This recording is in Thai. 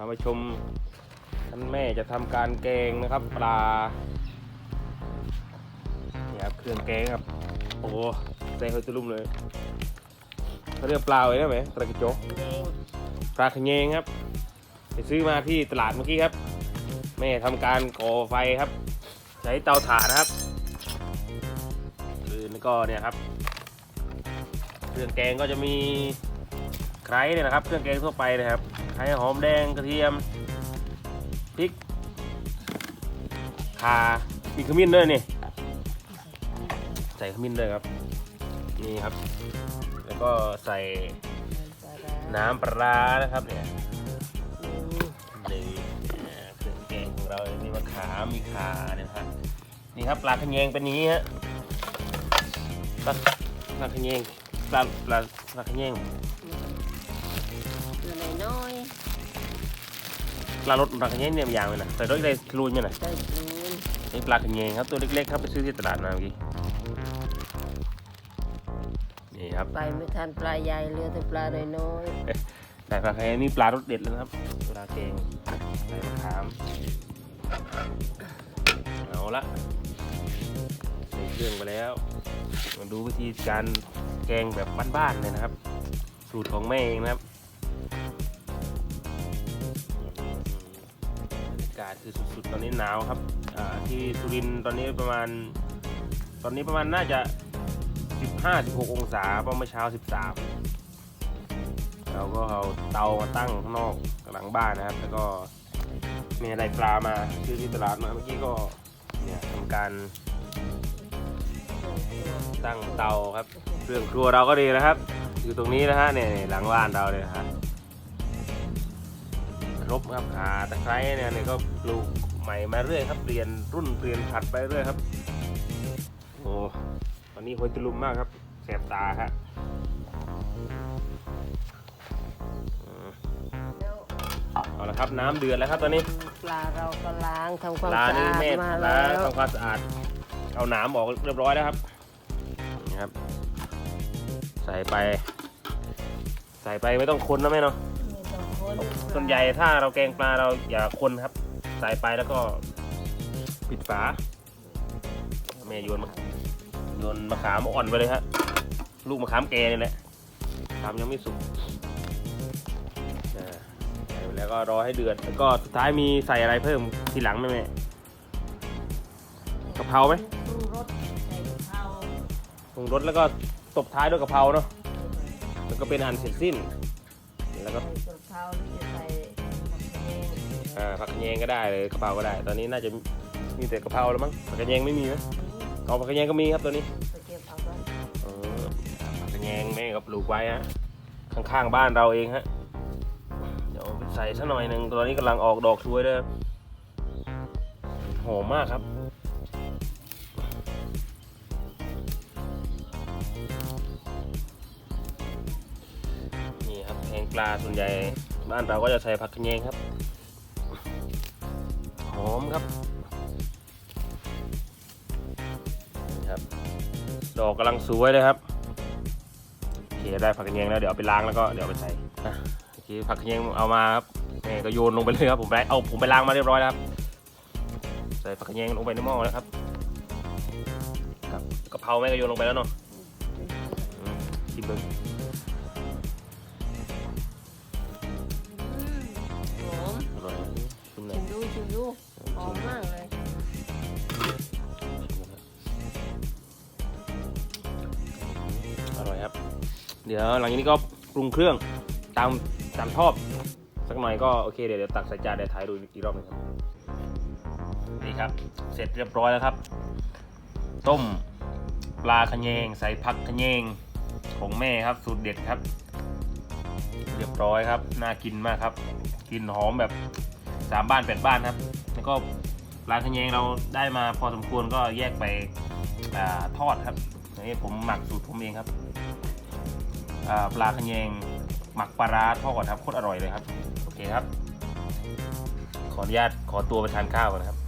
ามาชมท่านแม่จะทำการแกงนะครับ ปลาเนี่ยครับเครื่องแกงครับโอ้โหใส่หัวตุลุ่มเลยเขาเรียกปลาไว้ได้ไหมปลากระโจกแดงปลาขะแยงครับ ไปซื้อมาที่ตลาดเมื่อกี้ครับ แม่ทำการก่อไฟครับ ใช้เตาถ่านนะครับคือแล้วก็เนี่ยครับ เครื่องแกงก็จะมี ไคร้เนี่ยนะครับ เครื่องแกงทั่วไปนะครับไคร้หอมแดงกระเทียมพริกข่ามีขมิ้นด้วยนี่ใส่ขมิ้นด้วยครับ นี่ครับ แล้วก็ใส่น้ำปลานะครับเนี่ยเครื่องแกงของเรามีมะขามมีข่าเนี่ยนะครับนี่ครับปลาขยงเป็นนี้ฮะปลาปลาขยงปลาปลาปลาขยง ปลารสปลาขะแยงเนี่ยมันยางเลยนะใส่รสได้ครูนเนี่ยนะๆใส่ปูนนี่ปลาขะแยงครับตัวเล็กๆครับไปซื้อที่ตลาดมาเมื่อกี้นี่ครับไปไม่ทันปลาใหญ่เหลือแต่ปลาน้อยใส่ปลาขะแยงนี่ปลารสเด็ดเลยนะครับปลาแกงใส่มะขามเอาละใส่เครื่องไปแล้วมาดูวิธีการแกงแบบบ้านๆเลยนะครับ สูตรของแม่เองนะครับากาศคือสุดๆ ตอนนี้หนาวครับที่สุรินตอนนี้ประมาณ ตอนนี้ประมาณน่าจะ 15-16 องศาเพระมื่อเช้า 13 เราก็เอาเตามาตั้งข้างนอกหลังบ้านนะครับ แล้วก็มีอะไรปลามาซื้อที่ตลาดมาเมื่อกี้ก็เนี่ยทำการตั้งเตาครับเครื่องครัวเราก็ดีนะครับ อยู่ตรงนี้นะฮะเนี่ยหลังบ้านเราเลยนะฮะ รบครับขาตะไคร้เนี่ยเนี่ยก็ปลูกใหม่มาเรื่อยครับเปลี่ยนรุ่นเปลี่ยนผัดไปเรื่อยครับโอ้ตอนนี้โหยตะลุมมากครับแสบตาฮะอืมแล้วเอาละครับน้ำเดือดแล้วครับตอนนี้ปลาเราก็ล้างทำความปลาสะนี่อาดแม่มาล้าแล้งวทำความสะอาด เอาหนามออกเรียบร้อยแล้วครับนี่ครับ ใส่ไป ใส่ไปไม่ต้องคนนะแม่เนาะไม่ต้องคน ส่วนใหญ่ถ้าเราแกงปลาเราอย่าคนครับ ใส่ไปแล้วก็ปิดฝาแม่โยนมะโยนมะขามอ่อนไปเลยฮะลูกมะขามแกนี่แหละทำยังไม่สุกใส่ไปแล้วก็รอให้เดือดแล้วก็สุดท้ายมีใส่อะไรเพิ่มทีหลังไหมแม่กะเพราไหมปรุงรสใส่กะเพราปรุงรสแล้วก็ตบท้ายด้วยกะเพราเนาะแล้วก็เป็นอันเสร็จสิ้น แล้วก็ใส่กะเพราหรือจะใส่ผักแห้งอ่าผักกระเยงก็ได้เลยกะเพราก็ได้ ตอนนี้น่าจะมีแต่กะเพราแล้วมั้งผักกระเยงไม่มีไหมเอาผักกระเยงก็มีครับตัวนี้ไปเก็บเอาไว้เออผักกระเยงแม่ก็ปลูกไว้ฮะข้างๆบ้านเราเองฮะเดี๋ยวใส่สักหน่อยหนึ่งตัวนี้กำลังออกดอกช่วยเลยหอมมากครับ ปลาส่วนใหญ่บ้านเราก็จะใส่ผักกระเยงครับ หอมครับนะครับ ดอกกำลังสวยเลยครับโอเคได้ผักกระเยงแล้วเดี๋ยวเอาไปล้างแล้วก็เดี๋ยวไปใส่อะโอเคผักกระเยงเอามาครับแม่ก็โยนลงไปเลยครับผมไปเอาผมไปล้างมาเรียบร้อยแล้วครับใส่ผักกระเยงลงไปในหม้อแล้วครับครับกะเพราแม่ก็โยนลงไปแล้วเนาะอืมชิมเบิ้ง มหน่อชิยมดูชิมดูหอมมากเลยอร่อยครับ เดี๋ยวหลังจากนี้ก็ปรุงเครื่องตามตามชอบ สักหน่อยก็โอเคเดี๋ยวเดี๋ยวตักใส่จานเดี๋ยวถ่ายดูอีกรอบหนึงครับ นี่ครับ เสร็จเรียบร้อยแล้วครับ ต้มปลาขะแยงใส่ผักขะแยงของแม่ครับ สูตรเด็ดครับ เรียบร้อยครับ น่ากินมากครับกลินหอมแบบ สามบ้านแปดบ้านครับ แล้วก็ปลาขะแยงเราได้มาพอสมควรก็แยกไปอทอดครับอันนี้ผมหมักสูตรผมเองครับปลาขะแยงหมักปลาร้าทอดครับโคตรอร่อยเลยครับ โอเคครับ ขออนุญาตขอตัวไปทานข้าวก่อนนะครับ